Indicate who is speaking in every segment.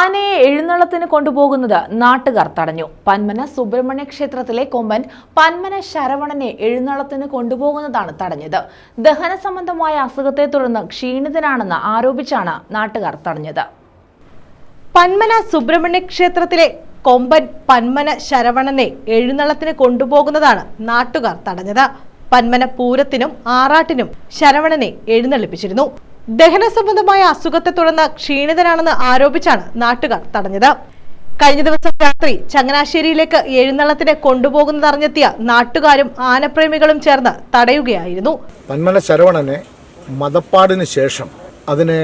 Speaker 1: ആനയെ എഴുന്നള്ളത്തിന് കൊണ്ടുപോകുന്നത് നാട്ടുകാർ തടഞ്ഞു. പന്മന സുബ്രഹ്മണ്യ ക്ഷേത്രത്തിലെ കൊമ്പൻ പന്മന ശരവണനെ എഴുന്നള്ളത്തിന് കൊണ്ടുപോകുന്നതാണ് തടഞ്ഞത്. ദഹന സംബന്ധമായ അസുഖത്തെ തുടർന്ന് ക്ഷീണിതനാണെന്ന് ആരോപിച്ചാണ് നാട്ടുകാർ തടഞ്ഞത്.
Speaker 2: പന്മന സുബ്രഹ്മണ്യ ക്ഷേത്രത്തിലെ കൊമ്പൻ പന്മന ശരവണനെ എഴുന്നള്ളത്തിന് കൊണ്ടുപോകുന്നതാണ് നാട്ടുകാർ തടഞ്ഞത്. പന്മന പൂരത്തിനും ആറാട്ടിനും ശരവണനെ എഴുന്നള്ളിപ്പിച്ചിരുന്നു. ദഹന സംബന്ധമായ അസുഖത്തെ തുടർന്ന് ക്ഷീണിതനാണെന്ന് ആരോപിച്ചാണ് നാട്ടുകാർ തടഞ്ഞത്. കഴിഞ്ഞ ദിവസം രാത്രി ചങ്ങനാശ്ശേരിയിലേക്ക് എഴുന്നള്ളത്തിന് കൊണ്ടുപോകുന്നതറിഞ്ഞെത്തിയ നാട്ടുകാരും ആനപ്രേമികളും ചേർന്ന് തടയുകയായിരുന്നു.
Speaker 3: പന്മന ശരവണനെ മതപ്പാടിന് ശേഷം അതിനെ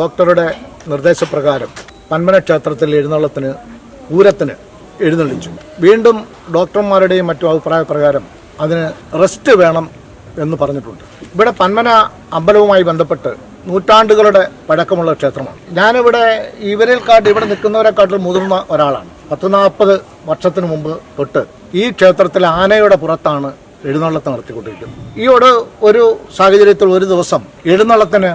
Speaker 3: ഡോക്ടറുടെ നിർദ്ദേശപ്രകാരം പന്മന ക്ഷേത്രത്തിൽ എഴുന്നള്ളത്തിന് പൂരത്തിന് എഴുന്നള്ളിച്ചു. വീണ്ടും ഡോക്ടർമാരുടെയും മറ്റു അഭിപ്രായ പ്രകാരം അതിന് റെസ്റ്റ് വേണം എന്ന് പറഞ്ഞിട്ടുണ്ട്. ഇവിടെ പന്മന അമ്പലവുമായി ബന്ധപ്പെട്ട് നൂറ്റാണ്ടുകളുടെ പഴക്കമുള്ള ക്ഷേത്രമാണ്. ഞാനിവിടെ ഇവരിൽ കാട്ടി ഇവിടെ നിൽക്കുന്നവരെക്കാട്ടിൽ മുതിർന്ന ഒരാളാണ്. പത്ത് നാൽപ്പത് വർഷത്തിന് മുമ്പ് തൊട്ട് ഈ ക്ഷേത്രത്തിൽ ആനയുടെ പുറത്താണ് എഴുന്നള്ളത്ത് നടത്തിക്കൊണ്ടിരിക്കുന്നത്. ഈ ഒരു ഒരു സാഹചര്യത്തിൽ ഒരു ദിവസം എഴുന്നള്ളത്തിന്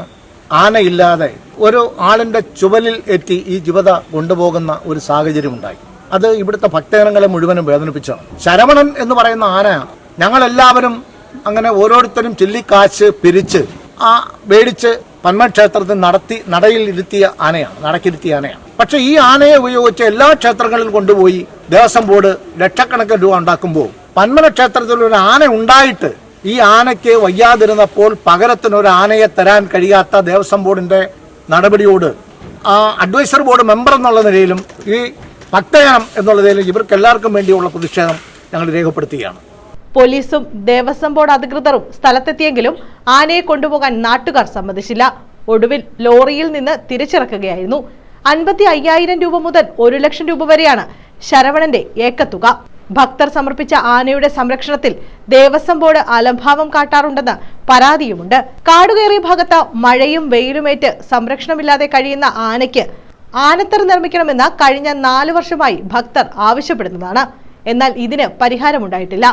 Speaker 3: ആനയില്ലാതെ ഒരു ആളിന്റെ ചുവലിൽ എത്തി ഈ ജീവിത കൊണ്ടുപോകുന്ന ഒരു സാഹചര്യം ഉണ്ടായി അത് ഇവിടുത്തെ ഭക്തജനങ്ങളെ മുഴുവനും വേദനിപ്പിച്ചാണ് ശരവണൻ എന്ന് പറയുന്ന ആന ഞങ്ങളെല്ലാവരും അങ്ങനെ ഓരോരുത്തരും ചില്ലിക്കാശ് പിരിച്ച് ആ മേടിച്ച് പന്മക്ഷേത്രത്തിൽ നടത്തി നടയിൽ ഇരുത്തിയ ആനയാണ് നടക്കിരുത്തിയ ആനയാണ്. പക്ഷെ ഈ ആനയെ ഉപയോഗിച്ച് എല്ലാ ക്ഷേത്രങ്ങളിലും കൊണ്ടുപോയി ദേവസ്വം ബോർഡ് ലക്ഷക്കണക്കിന് രൂപ ഉണ്ടാക്കുമ്പോൾ പന്മന ക്ഷേത്രത്തിൽ ഒരു ആന ഉണ്ടായിട്ട് ഈ ആനയ്ക്ക് വയ്യാതിരുന്നപ്പോൾ പകരത്തിന് ഒരു ആനയെ തരാൻ കഴിയാത്ത ദേവസ്വം ബോർഡിന്റെ നടപടിയോട് ആ അഡ്വൈസർ ബോർഡ് മെമ്പർ എന്നുള്ള നിലയിലും ഈ പട്ടയം എന്നുള്ള നിലയിലും ഇവർക്ക് എല്ലാവർക്കും വേണ്ടിയുള്ള പ്രതിഷേധം ഞങ്ങൾ രേഖപ്പെടുത്തുകയാണ്.
Speaker 2: പോലീസും ദേവസ്വം ബോർഡ് അധികൃതരും സ്ഥലത്തെത്തിയെങ്കിലും ആനയെ കൊണ്ടുപോകാൻ നാട്ടുകാർ സമ്മതിച്ചില്ല. ഒടുവിൽ ലോറിയിൽ നിന്ന് തിരിച്ചിറക്കുകയായിരുന്നു. അൻപത്തി അയ്യായിരം രൂപ മുതൽ ഒരു ലക്ഷം രൂപ വരെയാണ് ശരവണന്റെ ഏക്കത്തുക. ഭക്തർ സമർപ്പിച്ച ആനയുടെ സംരക്ഷണത്തിൽ ദേവസ്വം ബോർഡ് അലംഭാവം കാട്ടാറുണ്ടെന്ന് പരാതിയുമുണ്ട്. കാടുകയറിയ ഭാഗത്ത് മഴയും വെയിലുമേറ്റ് സംരക്ഷണമില്ലാതെ കഴിയുന്ന ആനയ്ക്ക് ആനത്തറ നിർമ്മിക്കണമെന്ന് കഴിഞ്ഞ നാലു വർഷമായി ഭക്തർ ആവശ്യപ്പെടുന്നതാണ്. എന്നാൽ ഇതിന് പരിഹാരമുണ്ടായിട്ടില്ല.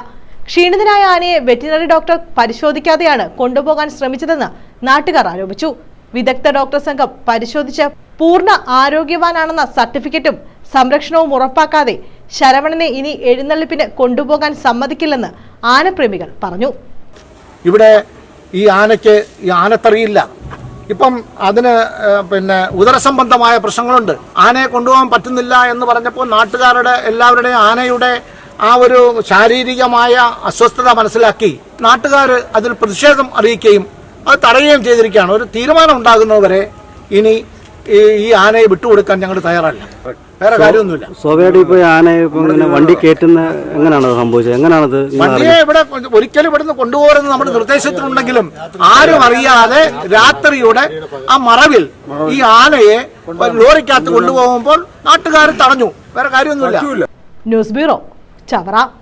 Speaker 2: ക്ഷീണിതനായ ആനയെ വെറ്റിനറി ഡോക്ടർ പരിശോധിക്കാതെയാണ് കൊണ്ടുപോകാൻ ശ്രമിച്ചതെന്ന് നാട്ടുകാർ ആരോപിച്ചു. വിദഗ്ധ ഡോക്ടർ സംഘം പരിശോധിച്ച് പൂർണ ആരോഗ്യവാനാണെന്ന സർട്ടിഫിക്കറ്റും സംരക്ഷണവും ഉറപ്പാക്കാതെ ശരവണനെ ഇനി എഴുന്നള്ളിപ്പിന് കൊണ്ടുപോകാൻ സമ്മതിക്കില്ലെന്ന് ആനപ്രേമികൾ പറഞ്ഞു.
Speaker 3: ഇവിടെ ഈ ആനയ്ക്ക് ഈ ആനത്തറിയില്ല. ഇപ്പം അതിന് പിന്നെ ഉദരസംബന്ധമായ പ്രശ്നങ്ങളുണ്ട്. ആനയെ കൊണ്ടുപോകാൻ പറ്റുന്നില്ല എന്ന് പറഞ്ഞപ്പോൾ നാട്ടുകാരുടെ എല്ലാവരുടെയും ആനയുടെ ആ ഒരു ശാരീരികമായ അസ്വസ്ഥത മനസ്സിലാക്കി നാട്ടുകാർ അതിൽ പ്രതിഷേധം അറിയിക്കുകയും അത് തടയുകയും ചെയ്തിരിക്കുകയാണ്. ഒരു തീരുമാനം ഉണ്ടാകുന്നതുവരെ ഇനി ഈ ആനയെ വിട്ടുകൊടുക്കാൻ ഞങ്ങൾ തയ്യാറല്ല. വേറെ കാര്യമൊന്നുമില്ല.
Speaker 4: സോവേടി ഇപ്പൊ ആനയെ ഇങ്ങനെ വണ്ടി കയറ്റുന്ന എങ്ങനെയാണ് സംഭവിച്ചത്? എങ്ങനെയാണത്
Speaker 3: വണ്ടിയെ ഇവിടെ ഒരിക്കലും ഇവിടുന്ന് കൊണ്ടുപോകരുത് നമ്മുടെ നിർദ്ദേശത്തിലുണ്ടെങ്കിലും ആരും അറിയാതെ രാത്രിയുടെ ആ മറവിൽ ഈ ആനയെ ലോറിക്കകത്ത് കൊണ്ടുപോകുമ്പോൾ നാട്ടുകാർ തടഞ്ഞു. വേറെ കാര്യമൊന്നുമില്ല.
Speaker 2: News bureau. ചവറ.